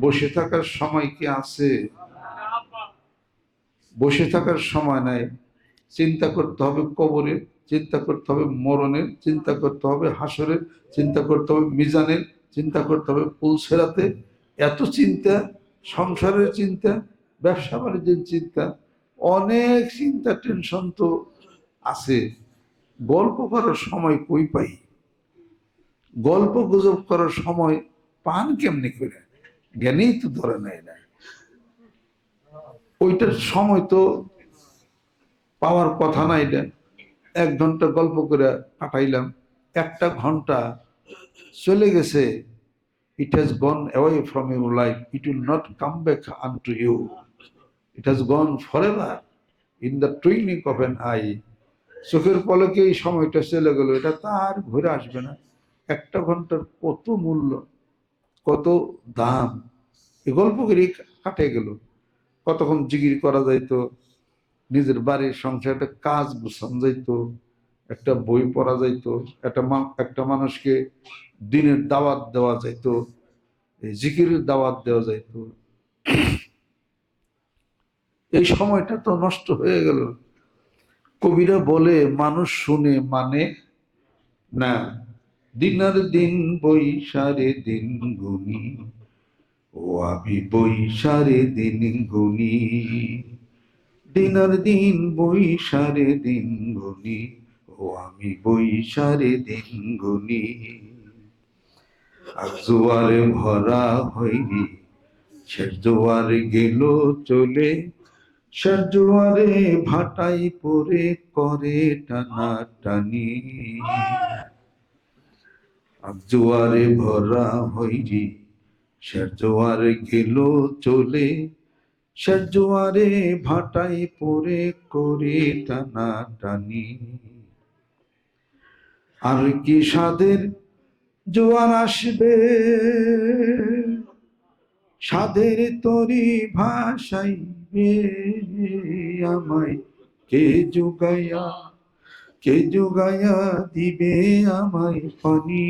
বসে থাকার সময় কি আছে? বসে থাকার সময় নাই। চিন্তা করতে হবে কবরের চিন্তা করতে হবে মরণের, চিন্তা করতে হবে হাসরের, চিন্তা করতে হবে মিজানের, চিন্তা করতে হবে পুলসেরাতে। এত চিন্তা, সংসারের চিন্তা, ব্যবসা বাণিজ্যের চিন্তা, অনেক চিন্তা, টেনশন তো আছে। গল্প করার সময় কই পাই? গল্প গুজব করার সময় পান কেমনি করে? জ্ঞানেই তো ধরে নেয় না। ওইটার সময় তো পাওয়ার কথা না এটা। এক ঘণ্টা গল্প করে কাটাইলাম একটা ঘণ্টা চলে গেছে। It has gone away from your life it will not come back unto you it has gone for ever in the twinning of an eye চোখের পলকে এই সময়টা চলে গেল, এটা তার ঘুরে আসবে না। একটা ঘণ্টার কত মূল্য? কত দাম? এই গল্প করে কাটে গেল। কতক্ষণ জিগির করা যাইতো, নিজের বাড়ির সংসার একটা কাজ গুছান যাইতো, একটা বই পড়া যাইতো, একটা একটা মানুষকে দিনের দাওয়াত দেওয়া যাইতো জিকিরের দাওয়াত দেওয়া যাইতো। এই সময়টা তো নষ্ট হয়ে গেল। কবিরা বলে, মানুষ শুনে মানে না। দিনার দিন বৈশারে দিন গুনি ও আমি বৈশারে দিন গুনি দিনার দিন বৈশারে দিন গুনি ও আমি বৈশারে দিন গুনি আর জোয়ারে ভরা হয়নি, সে গেল চলে। সে জোয়ারে ভাটাই পরে করে টানা টানি জোয়ারে ভরা হইরি সে জোয়ারে গেল চলে সে জোয়ারে ভাটাই পরে করে টানা টানি। আর কি সাদের জোয়ার আসবে? সাদের তরি ভাসাইবে আমায় কে যোগাইয়া কে যোগাইয়া দিবে আমায় পানি?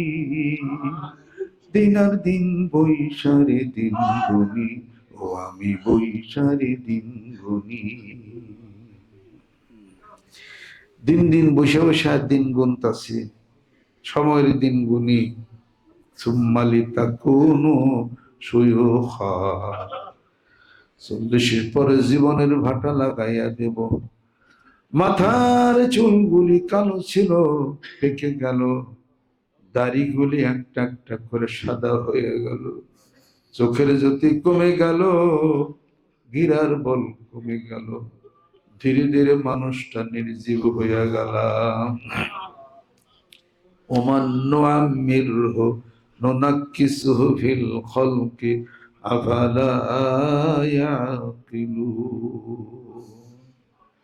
দিনার দিন বৈশারে দিন গুনি, ও আমি বৈশারে দিন গুনি। দিন দিন বসে বসে দিন গুনতাছি, সময়ের দিন গুনি। সুম্মালি তা কোনো চল্লিশের পরে জীবনের ভাটা লাগাইয়া দেব। মাথার চুলগুলি কালো ছিল, পেকে গেল। দাড়িগুলি একটা একটা করে সাদা হয়ে গেল। চোখের জ্যোতি কমে গেল, গিরার বল কমে গেল। ধীরে ধীরে মানুষটা নির্জীব হইয়া গেলাম। অমান্য আমির নোনাক্কিসুহু ফিল খলকি, আফালা ইয়াকিলুন?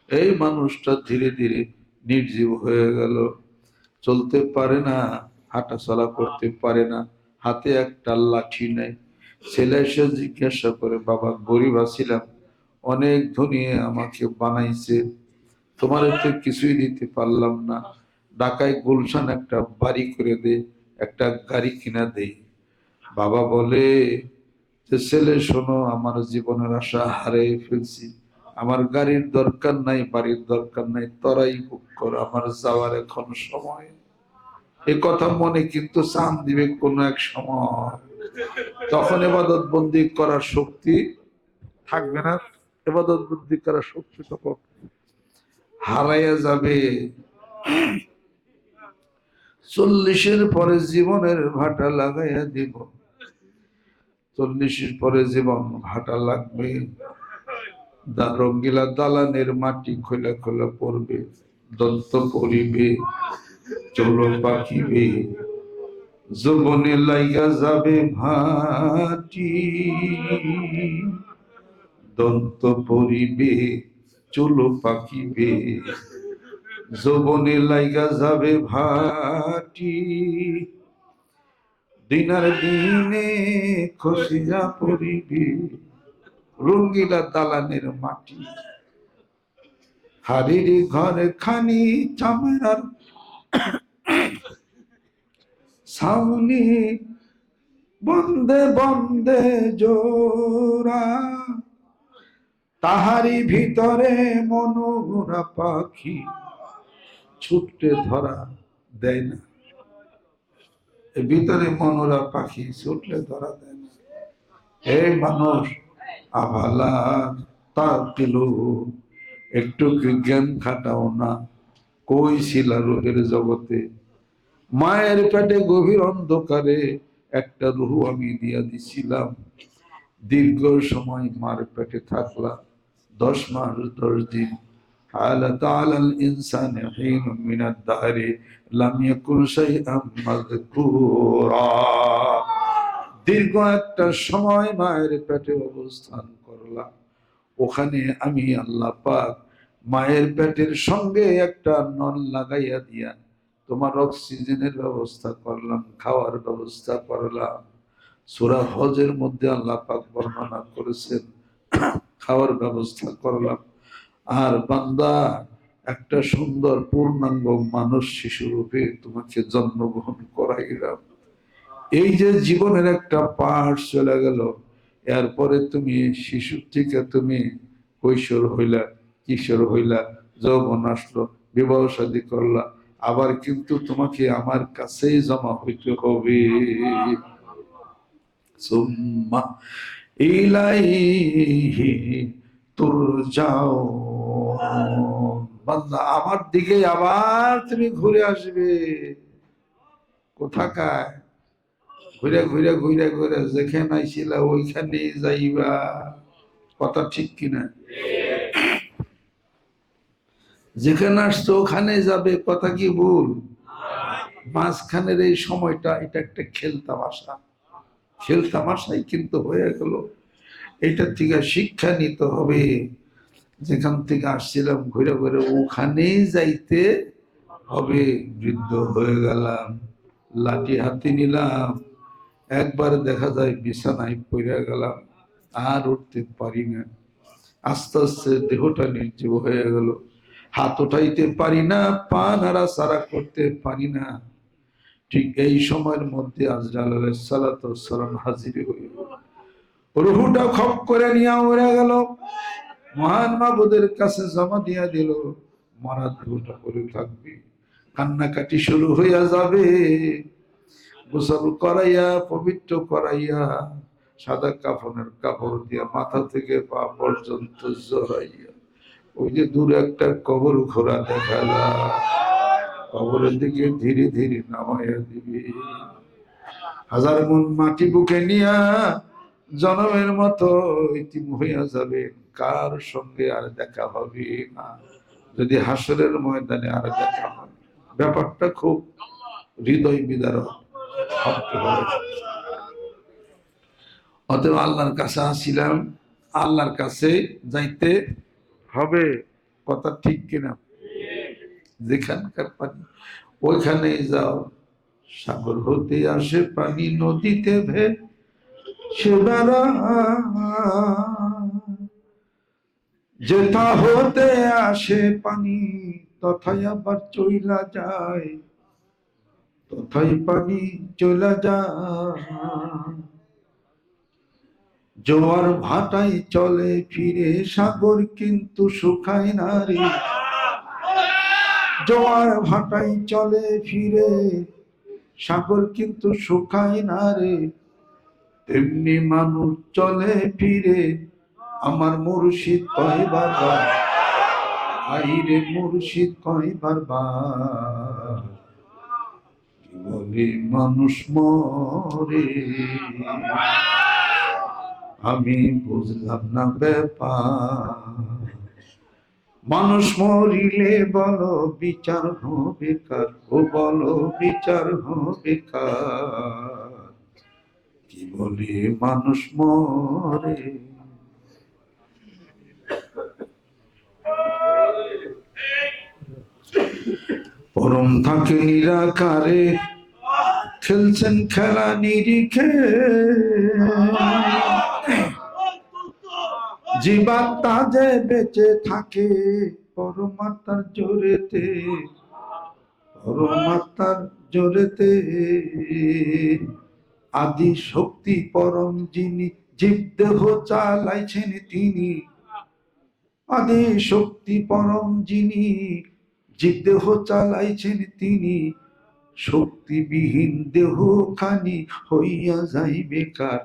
এই মানুষটা ধীরে ধীরে নির্জীব হয়ে গেল। চলতে পারে না হাঁটা চলা করতে পারে না, হাতে একটা লাঠি নেই। ছেলে এসে জিজ্ঞাসা করে, বাবা, গরিব আছিলাম, অনেক ধনী আমাকে বানাইছে, তোমার তো কিছুই দিতে পারলাম না। ঢাকায় গুলশান একটা বাড়ি করে দে, একটা গাড়ি কিনা দে বাবা বলে, যে ছেলে, শোনো, আমার জীবনের আশা হারিয়ে ফেলছি। আমার গাড়ির দরকার নাই, বাড়ির দরকার নাই, তোরাই বুক কর, আমার যাওয়ার এখন সময়। এ কথা মনে কিন্তু চান দিবে কোনো এক সময়। তখন এবাদত বন্দি করার শক্তি থাকবে না এবাদত বন্দি করার শক্তি তখন হারাইয়া যাবে। চল্লিশের পরে জীবনের ভাটা লাগাইয়া দিব। চল্লিশের পরে জীবন ভাটা লাগবে। রঙ্গিলা দালানের মাটি খোলা খোলা পড়বে, দন্ত পড়িবে চলো পাখিবে, যৌবনে লাইগা যাবে ভাটি। দন্ত পড়িবে চলো পাখিবে, যৌবনে লাইগা যাবে ভাটি। দিনার দিনে খসিয়া পড়িবে রঙ্গিলা দালানের মাটি। হারির ঘরে খানি চামড়ার সামনে বন্দে বন্দে জোরা তাহারি ভিতরে মনোরা পাখি ছুটে ধরা দেয় না। ভিতরে মনোরা পাখি ছুটলে ধরা দেয় না। এই মানুষ আভালা তার দিল একটু কি জ্ঞান খাটাও না কই ছিলা রোহের জগতে মায়ের পেটে গভীর অন্ধকারে একটা রুহু আমি দিয়া দিছিলাম দীর্ঘ সময় মার পেটে থাকলাম দশ মাস দশ দিন حالت على الإنسان حين من الدهر لم يكن شيئا مذكورا দীর্ঘ একটা সময় মায়ের পেটে অবস্থান করলাম। ওখানে আমি আল্লাহ পাক মায়ের পেটের সঙ্গে একটা নল লাগাইয়া দিয়া তোমার অক্সিজেনের ব্যবস্থা করলাম, খাওয়ার ব্যবস্থা করলাম। সুরা হজের মধ্যে আল্লাহ পাক বর্ণনা করেছেন, খাওয়ার ব্যবস্থা করলাম। আর বান্দা, একটা সুন্দর পূর্ণাঙ্গ মানুষ শিশুরূপে তোমাকে জন্মগ্রহণ করাইলাম। এই যে জীবনের একটা পাহাড় চলে গেল, এরপরে তুমি শিশু থেকে তুমি কৈশোর হইলা, কিশোর হইলা, যৌবন আসলো, বিবাহ শাদী করলা, আবার কিন্তু তোমাকে আমার কাছেই জমা হইতে হবে। আমার দিকে আবার তুমি ঘুরে আসবে। কোথাকায় ঘুরে ঘুরে ঘুরে ঘুরে যেখানে আইছিলা ওইখানে যাইবা। কথা ঠিক কিনা? যেখানে আসছো ওখানে যাবে, কথা কি ভুল? মাঝখানের এই সময়টা এটা একটা খেলতামাশা খেলতামাশাই কিন্তু হয়ে গেল। এটার থেকে শিক্ষা নিতে হবে। যেখান থেকে আসছিলাম, ঘুরে ঘুরে ওখানেই যাইতে হবে। বৃদ্ধ হয়ে গেলাম, লাঠি হাতে নিলাম। একবার দেখা যায় বিছানায় পড়ে গেলাম, আর উঠতে পারি না। আস্তে আস্তে দেহটা নির্জীব হয়ে গেল। হাত উঠাইতে পারি না, পা নাড়া সারা করতে পারি না। ঠিক এই সময়ের মধ্যে আজরাল সালাম হাজির হয়ে রুহুটা খপ করে নিয়ে উড়ে গেল। মহান মাবুদের কাছে জমা দিয়া দিল মারা দেহটা করে থাকবে। কান্নাকাটি শুরু হইয়া যাবে। গোসল করাইয়া, পবিত্র করাইয়া, সাদা কাফনের কাপড় দিয়া মাথা থেকে পা পর্যন্ত জড়াইয়া, ওই যে দূরে একটা কবর ঘোরা দেখা যায় কবরের দিকে ধীরে ধীরে নামাইয়া দিবি। হাজার মন মাটি বুকে নিয়া জনমের মতো ইতিম হইয়া যাবে কার সঙ্গে আর দেখা হবে না। যদি হাসরের ময়দানে আর দেখা হবে ব্যাপারটা খুব হৃদয় বিদারক। অতএব আল্লাহর কাছে আসিলাম, আল্লাহর কাছে যাইতে হবে। কথা ঠিক কিনা? যেখানকার পানি, ওইখানে যাও। সাগর হতে আসে, পানি নদীতে ভে সে বেড়া যেথা হতে আসে পানি তথাই আবার চইলা যায়। তথাই পানি চলে যায় জোয়ার ভাটাই চলে, ফিরে সাগর কিন্তু শুকায় না রে। জোয়ার ভাটাই চলে, ফিরে সাগর কিন্তু শুকায় না রে। তেমনি মানুষ চলে, ফিরে আমার মুর্শিদ কয় বারবার। আইরে মুর্শিদ কয় বারবার। বলে মানুষ মরে। আমি বুঝলাম না ব্যাপার। মানুষ মরিলে বলো, বিচার হবে কার? ও বলো, বিচার হবে কার? কি বলে মানুষ মরে? পরম থাকে নিরাকারে, খেলছেন খেলা নিরিখে। জীবাত্মা যে বেঁচে থাকে, পরমাত্মার জোরেতে পরমাত্মার জোরেতে। আদি শক্তি পরম যিনি, জীব দেহ চালাইছেন তিনি। আদি শক্তি পরম যিনি জীব দেহ চালাইছেন তিনি, শক্তিবিহীন দেহ খানি হইয়া যাই বেকার,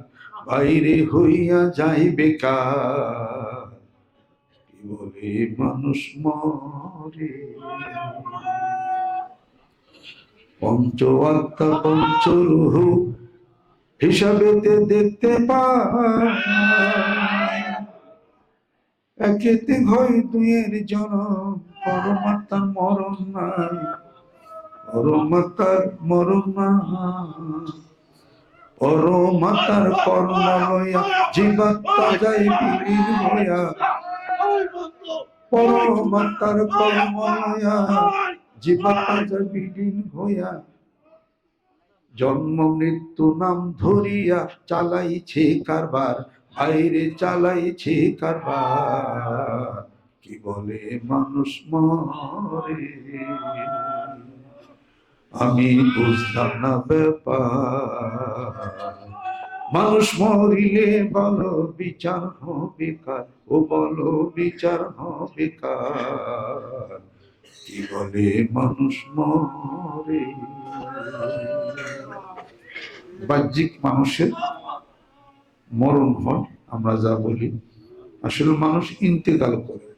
বাইরে হইয়া যাই বেকার। বলে মানুষ মরে? পঞ্চ আত্মা পঞ্চরূহ হিসাবেতে দেখতে পায়। একেতে দুয়ের জনম পরমাত্মার মরণ নাই। পরমাত্মার মরণ নাই। পরমাত্মার কর্ম লইয়া জীবাত্মা যাই বিলীন হইয়া, পরমাত্মার কর্ম লইয়া জীবাত্মা যাই বিলীন হইয়া, জন্ম মৃত্যু নাম ধরিয়া চালাইছে কারবার, বাইরে চালাইছে কারবার। কি বলে মানুষ মরে? আমি বুঝলাম না ব্যাপার। মানুষ মরিলে বলো বিচার হবে কার? ও বলো বিচার হবে কার? কি বলে মানুষ মরে? বাহ্যিক মানুষের মরণ হয়, আমরা যা বলি। আসলে মানুষ ইন্তেকাল করে।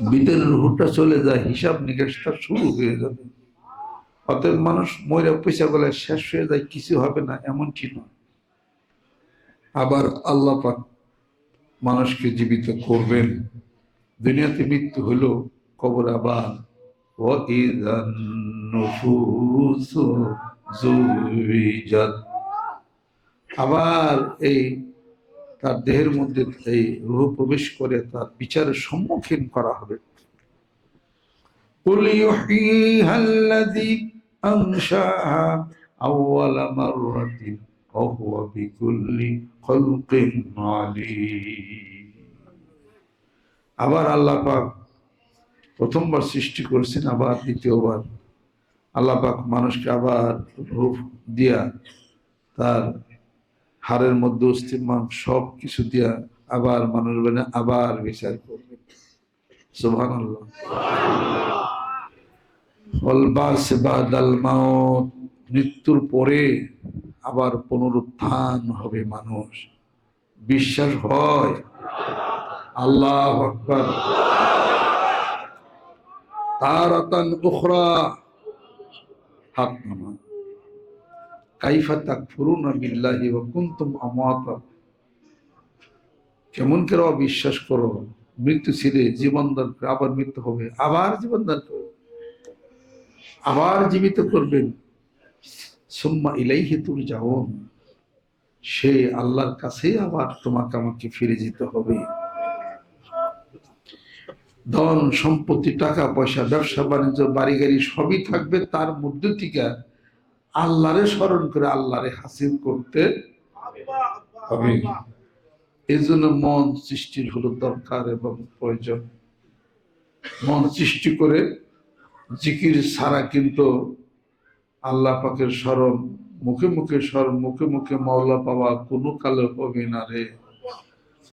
বিতরের হুটটা চলে যায়, হিসাব নিকেশটা শুরু হয়ে যাবে। অতএব মানুষ ময়রা পয়সা গলে শেষ হয়ে যায়, কিছু হবে না এমন কি নয়। আবার আল্লাহ পাক মানুষকে জীবিত করবেন। দুনিয়াতে মৃত্যু হলো কবর আবার। আবার এই তার দেহের মধ্যে এই রূহ প্রবেশ করে তার বিচারের সম্মুখীন করা হবে। আবার আল্লাপাক প্রথমবার সৃষ্টি করেছেন, আবার দ্বিতীয়বার। আল্লাপাক মানুষকে আবার রূপ দিয়া তার হাড়ের মধ্যে অস্থিমান সব কিছু দিয়া আবার মানুষ বলে আবার বিচার করবে। সুবহান মৃত্যুর পরে আবার পুনরুত্থান হবে মানুষ। বিশ্বাস হয়। আল্লাহ আকবার। তারাতান হাত নামা কাইফা বিল্লাহি কেমন করে অবিশ্বাস করো, মৃত্যু ছিলে জীবন দান আবার মৃত্যু হবে, আবার জীবন দান করবে আবার জীবিত করবেন। সুম্মা ইলাইহি তুরজাউন, সে আল্লাহর কাছে আবার তোমাকে আমাকে ফিরে যেতে হবে। ধন, সম্পত্তি, টাকা পয়সা, ব্যবসা, বাণিজ্য বাড়ি গাড়ি সবই থাকবে তার মধ্যে থেকে। আল্লাহরে স্মরণ করে আল্লাহরে হাসিল করতে হবে। এই জন্য মন সৃষ্টির হলো দরকার এবং প্রয়োজন। মন সৃষ্টি করে জিকির ছাড়া কিন্তু আল্লাহ পাকের স্মরণ মুখে মুখে স্মরণ, মুখে মুখে মাওলা পাওয়া কোনো কালে হবে না রে।